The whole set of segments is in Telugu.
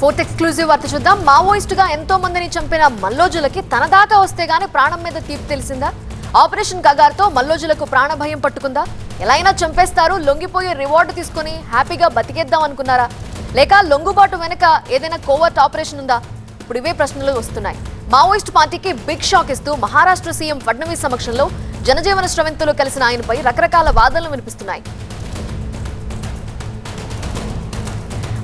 ఫోర్త్ ఎక్స్క్లూజివ్ వార్త చూద్దాం. మావోయిస్ట్గా ఎంతో మందిని చంపిన మల్లోజులకి తన దాకా వస్తే గానీ ప్రాణం మీద తీర్పు తెలిసిందా? ఆపరేషన్ గగార్తో మల్లోజులకు ప్రాణ భయం పట్టుకుందా? ఎలా అయినా చంపేస్తారు. లొంగిపోయి రివార్డు తీసుకుని హ్యాపీగా బతికేద్దాం అనుకున్నారా? లేక లొంగుబాటు వెనుక ఏదైనా కోవర్ట్ ఆపరేషన్ ఉందా? ఇప్పుడు ఇవే ప్రశ్నలు వస్తున్నాయి. మావోయిస్ట్ పార్టీకి బిగ్ షాక్ ఇస్తూ మహారాష్ట్ర సీఎం ఫడ్నవీస్ సమక్షంలో జనజీవన శ్రవంతులు కలిసిన ఆయనపై రకరకాల వాదనలు వినిపిస్తున్నాయి.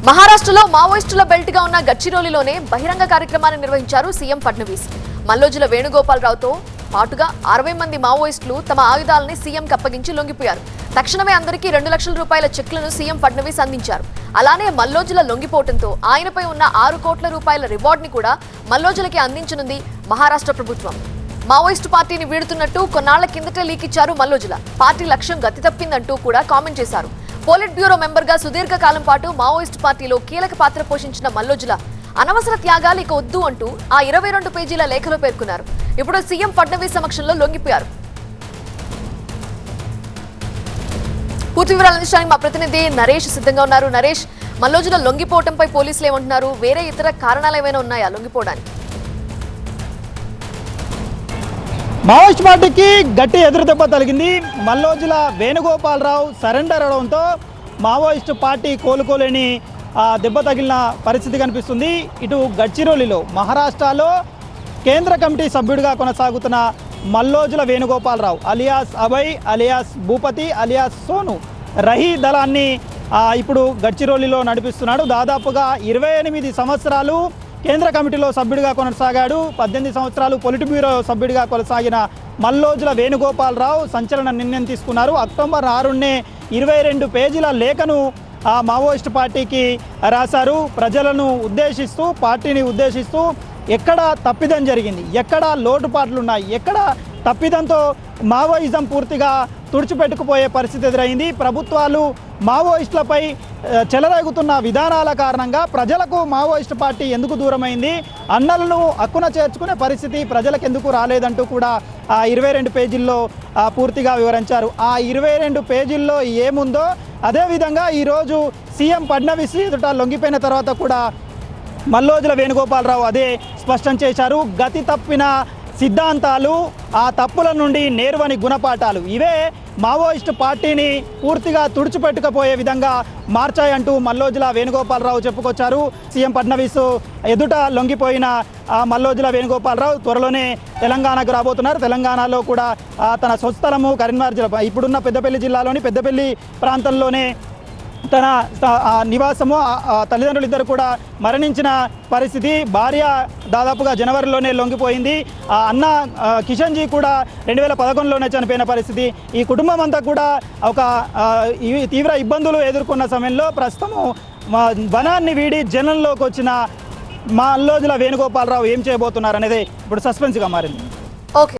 మహారాష్ట్రలో మావోయిస్టుల బెల్ట్గా ఉన్న గచ్చిరోలిలోనే బహిరంగ కార్యక్రమాన్ని నిర్వహించారు సీఎం ఫడ్నవీస్. మల్లోజుల వేణుగోపాలరావుతో పాటుగా అరవై మంది మావోయిస్టులు తమ ఆయుధాలని సీఎంకి అప్పగించి లొంగిపోయారు. తక్షణమే అందరికీ రెండు లక్షల రూపాయల చెక్లను సీఎం ఫడ్నవీస్ అందించారు. అలానే మల్లోజుల లొంగిపోవడంతో ఆయనపై ఉన్న ఆరు కోట్ల రూపాయల రివార్డ్ని కూడా మల్లోజులకి అందించనుంది మహారాష్ట్ర ప్రభుత్వం. మావోయిస్టు పార్టీని వీడుతున్నట్టు కొన్నాళ్ళ కిందటే లీక్ ఇచ్చారు మల్లోజుల. పార్టీ లక్ష్యం గతి తప్పిందంటూ కూడా కామెంట్ చేశారు. పోలిట్ బ్యూరో మెంబర్గా సుదీర్ఘ కాలం పాటు మావోయిస్ట్ పార్టీలో కీలక పాత్ర పోషించిన మల్లోజుల అనవసర త్యాగాలు ఇక వద్దు అంటూ ఆ ఇరవై రెండు పేజీల లేఖలో పేర్కొన్నారు. ఇప్పుడు సీఎం ఫడ్నవీస్ సమక్షంలో లొంగిపోయారు. పూర్తి వివరాలు అందించడానికి మా ప్రతినిధి నరేష్ సిద్ధంగా ఉన్నారు. నరేష్ మల్లోజుల లొంగిపోవటంపై పోలీసులు ఏమంటున్నారు? వేరే ఇతర కారణాలు ఏమైనా ఉన్నాయా లొంగిపోవడానికి? మావోయిస్ట్ పార్టీకి గట్టి ఎదురుదెబ్బ తగిలింది. మల్లోజుల వేణుగోపాలరావు సరెండర్ అవడంతో మావోయిస్టు పార్టీ కోలుకోలేని దెబ్బ తగిలిన పరిస్థితి కనిపిస్తుంది. ఇటు గడ్చిరోలిలో మహారాష్ట్రలో కేంద్ర కమిటీ సభ్యుడిగా కొనసాగుతున్న Mallojula Venugopal Rao alias Abhay alias Bhupathi alias Sonu రహీ దళాన్ని ఇప్పుడు గడ్చిరోలిలో నడిపిస్తున్నాడు. దాదాపుగా ఇరవై ఎనిమిది సంవత్సరాలు కేంద్ర కమిటీలో సభ్యుడిగా కొనసాగాడు. పద్దెనిమిది సంవత్సరాలు పొలిట్ బ్యూరో సభ్యుడిగా కొనసాగిన మల్లోజుల వేణుగోపాలరావు సంచలన నిర్ణయం తీసుకున్నారు. అక్టోబర్ ఆరునే ఇరవై రెండు పేజీల లేఖను ఆ మావోయిస్ట్ పార్టీకి రాశారు. ప్రజలను ఉద్దేశిస్తూ పార్టీని ఉద్దేశిస్తూ ఎక్కడ తప్పిదం జరిగింది? ఎక్కడ లోటుపాట్లు ఉన్నాయి ఎక్కడ తప్పిదంతో మావోయిజం పూర్తిగా తుడిచిపెట్టుకుపోయే పరిస్థితి ఎదురైంది. ప్రభుత్వాలు మావోయిస్టులపై చెలరేగుతున్న విధానాల కారణంగా ప్రజలకు మావోయిస్టు పార్టీ ఎందుకు దూరమైంది? అన్నలను హక్కున చేర్చుకునే పరిస్థితి ప్రజలకు ఎందుకు రాలేదంటూ కూడా ఆ ఇరవై రెండు పేజీల్లో పూర్తిగా వివరించారు. ఆ ఇరవై రెండు పేజీల్లో ఏముందో అదేవిధంగా ఈరోజు సీఎం ఫడ్నవీస్ ఎదుట లొంగిపోయిన తర్వాత కూడా మల్లోజుల వేణుగోపాలరావు అదే స్పష్టం చేశారు. గతి తప్పిన సిద్ధాంతాలు ఆ తప్పుల నుండి నేర్వని గుణపాఠాలు. ఇవే మావోయిస్టు పార్టీని పూర్తిగా తుడిచిపెట్టుకుపోయే విధంగా మార్చాయంటూ మల్లోజుల వేణుగోపాలరావు చెప్పుకొచ్చారు. సీఎం ఫడ్నవీస్ ఎదుట లొంగిపోయిన మల్లోజుల వేణుగోపాలరావు త్వరలోనే తెలంగాణకు రాబోతున్నారు. తెలంగాణలో కూడా తన స్వస్థలము కరీంనగర్ జిల్లా ఇప్పుడున్న పెద్దపల్లి జిల్లాలోని పెద్దపల్లి ప్రాంతంలోనే తన ఆ నివాసము ఆ- తల్లిదండ్రులు ఇద్దరు కూడా మరణించిన పరిస్థితి భార్య దాదాపుగా జనవరిలోనే లొంగిపోయింది. ఆ అన్న కిషన్జీ కిషన్ జీ కూడా రెండు వేల పదకొండులోనే చనిపోయిన పరిస్థితి. ఈ కుటుంబం అంతా కూడా ఒక తీవ్ర ఇబ్బందులు ఎదుర్కొన్న సమయంలో ప్రస్తుతము మా వనాన్ని వీడి జనంలోకి వచ్చిన మా అల్లోజుల వేణుగోపాలరావు ఏం చేయబోతున్నారు అనేది ఇప్పుడు సస్పెన్స్గా మారింది. ఓకే.